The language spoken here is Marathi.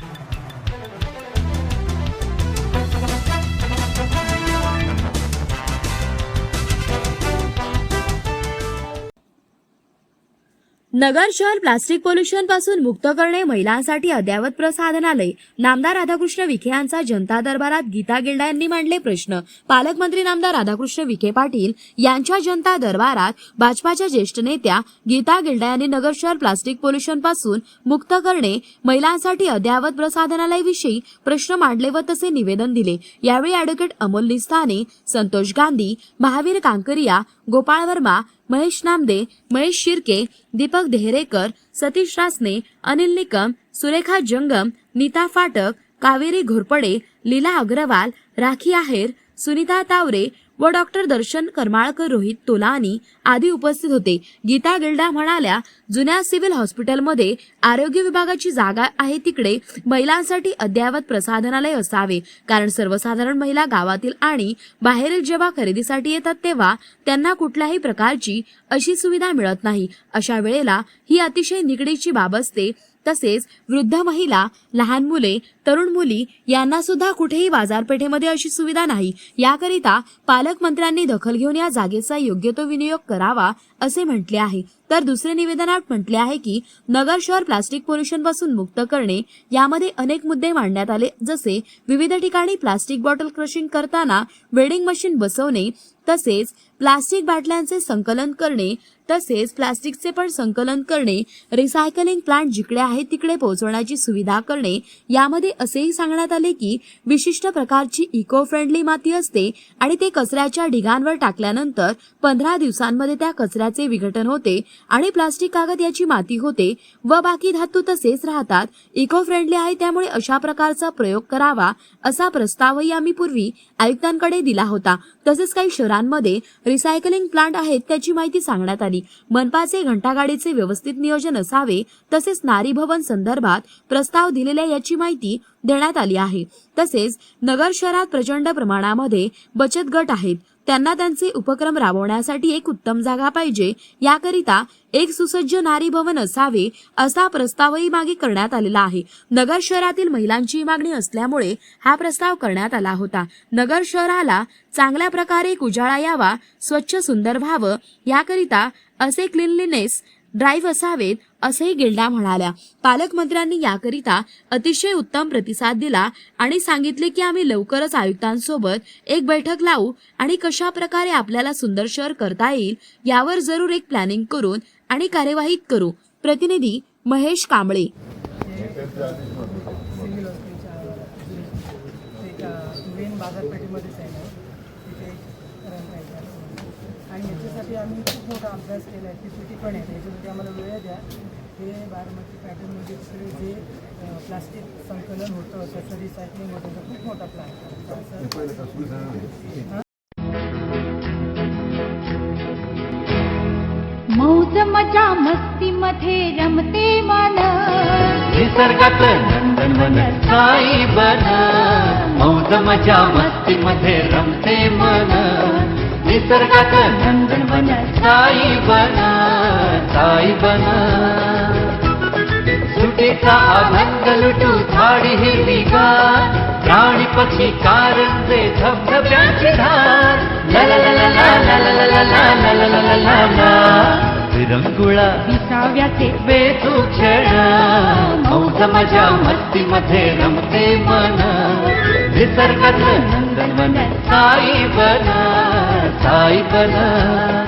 you. नगर शहर प्लास्टिक पोल्युशनपासून मुक्त करणे महिलांसाठी अद्ययावत प्रसाधनालय. नामदार राधाकृष्ण विखे यांचा जनता दरबारात गीता गिल्डा यांनी मांडले प्रश्न. पालकमंत्री नामदार राधाकृष्ण विखे पाटील यांच्या जनता दरबारात भाजपाच्या ज्येष्ठ नेत्या गीता गिल्डा यांनी नगर शहर प्लास्टिक पोल्युशनपासून मुक्त करणे महिलांसाठी अद्ययावत प्रसाधनालयाविषयी प्रश्न मांडले व तसे निवेदन दिले. यावेळी अॅडव्होकेट अमोल निस्ताने संतोष गांधी महावीर कांकरिया गोपाळ वर्मा महेश नामदे महेश शिर्के दीपक देहरेकर सतीश रासने अनिल निकम सुरेखा जंगम नीता फाटक कावेरी घोरपडे लीला अग्रवाल राखी आहेर सुनीता तावरे व डॉक्टर दर्शन करमाळकर रोहित तोलानी आदी उपस्थित होते. गीता गिल्डा म्हणाल्या जुन्या सिव्हिल हॉस्पिटलमध्ये आरोग्य विभागाची जागा आहे तिकडे महिलांसाठी अद्ययावत प्रसाधनालय असावे. कारण सर्वसाधारण महिला गावातील आणि बाहेरील जेव्हा खरेदीसाठी येतात तेव्हा त्यांना कुठल्याही प्रकारची अशी सुविधा मिळत नाही. अशा वेळेला ही अतिशय निगडीची बाब असते. तसेच वृद्ध महिला लहान मुले तरुण मुली यांना सुद्धा कुठेही बाजारपेठेमध्ये अशी सुविधा नाही. याकरिता पालकमंत्र्यांनी दखल घेऊन या जागेचा योग्य तो विनियोग करावा असे म्हटले आहे. तर दुसरे निवेदनात म्हटले आहे की नगर शहर प्लास्टिक पोल्युशनपासून मुक्त करणे यामध्ये अनेक मुद्दे मांडण्यात आले जसे विविध ठिकाणी प्लास्टिक बॉटल क्रशिंग करताना वेडिंग मशीन बसवणे तसेच प्लास्टिक बाटल्यांचे संकलन करणे तसेच प्लास्टिकचे पण संकलन करणे रिसायकलिंग प्लांट जिकडे आहे तिकडे पोहोचवण्याची सुविधा करणे यामध्ये असेही सांगण्यात आले की विशिष्ट प्रकारची इको फ्रेंडली माती असते आणि ते कचऱ्याच्या ढिगांवर टाकल्यानंतर पंधरा दिवसांमध्ये त्या कचऱ्याचे विघटन होते आणि प्लास्टिक कागद याची माती होते व बाकी धातू तसेच राहतात. इको फ्रेंडली आहे त्यामुळे अशा प्रकारचा प्रयोग करावा असा प्रस्तावही आम्ही पूर्वी आयुक्तांकडे दिला होता. तसेच काही शहरांमध्ये रिसायकलिंग प्लांट आहेत त्याची माहिती सांगण्यात आली. मनपाचे घंटागाडीचे व्यवस्थित नियोजन असावे तसेच नारी भवन संदर्भात प्रस्ताव दिलेल्या याची माहिती देण्यात आली आहे. तसेच नगर शहरात प्रचंड प्रमाणामध्ये बचत गट आहेत. त्यांना त्यांचे उपक्रम राबवण्यासाठी एक उत्तम जागा पाहिजे याकरिता एक सुसज्ज नारी भवन असावे असा प्रस्तावही मागे करण्यात आलेला आहे. नगर शहरातील महिलांची मागणी असल्यामुळे हा प्रस्ताव करण्यात आला होता. नगर शहराला चांगल्या प्रकारे उजाळा यावा स्वच्छ सुंदर व्हावं याकरिता असे क्लिनलीनेस ड्राईव्ह असावेत असंही गिल्डा म्हणाल्या. पालकमंत्र्यांनी याकरिता अतिशय उत्तम प्रतिसाद दिला आणि सांगितले की आम्ही लवकरच आयुक्तांसोबत एक बैठक लावू आणि कशा प्रकारे आपल्याला सुंदर शहर करता येईल यावर जरूर एक प्लॅनिंग करून आणि कार्यवाहीत करू. प्रतिनिधी महेश कांबळे. बाजारपेठेमध्येच आहे याच्यासाठी आम्ही खूप मोठा अभ्यास केला आहे पी पण आहे. याच्यामध्ये आम्हाला वेळ द्या. हे बारामती पॅटर्नमध्ये सगळे जे प्लास्टिक संकलन होतं त्याचं रिसायकलिंग होतं त्याचा खूप मोठा प्लॅन मौज मजा मस्ती मध्ये रमते मन निसर्गात नंदनवन साई बन? मौज मजा मस्ती मध्ये रमते मन निसर्गात नंदनवन साई बन साई बन सुटेचा आनंद लुटू झाडी हिरवीगार प्राणी पक्षी कारंजे धबधब्याची धार ला ला ला ला ला ला ला ला ला ला ला ला ला ला ला विरंगुळा विसाव्याचे बेतू क्षण मौज मजा मस्ती मध्ये रमते मन निसर्गात नंदनवन साई बन साई बन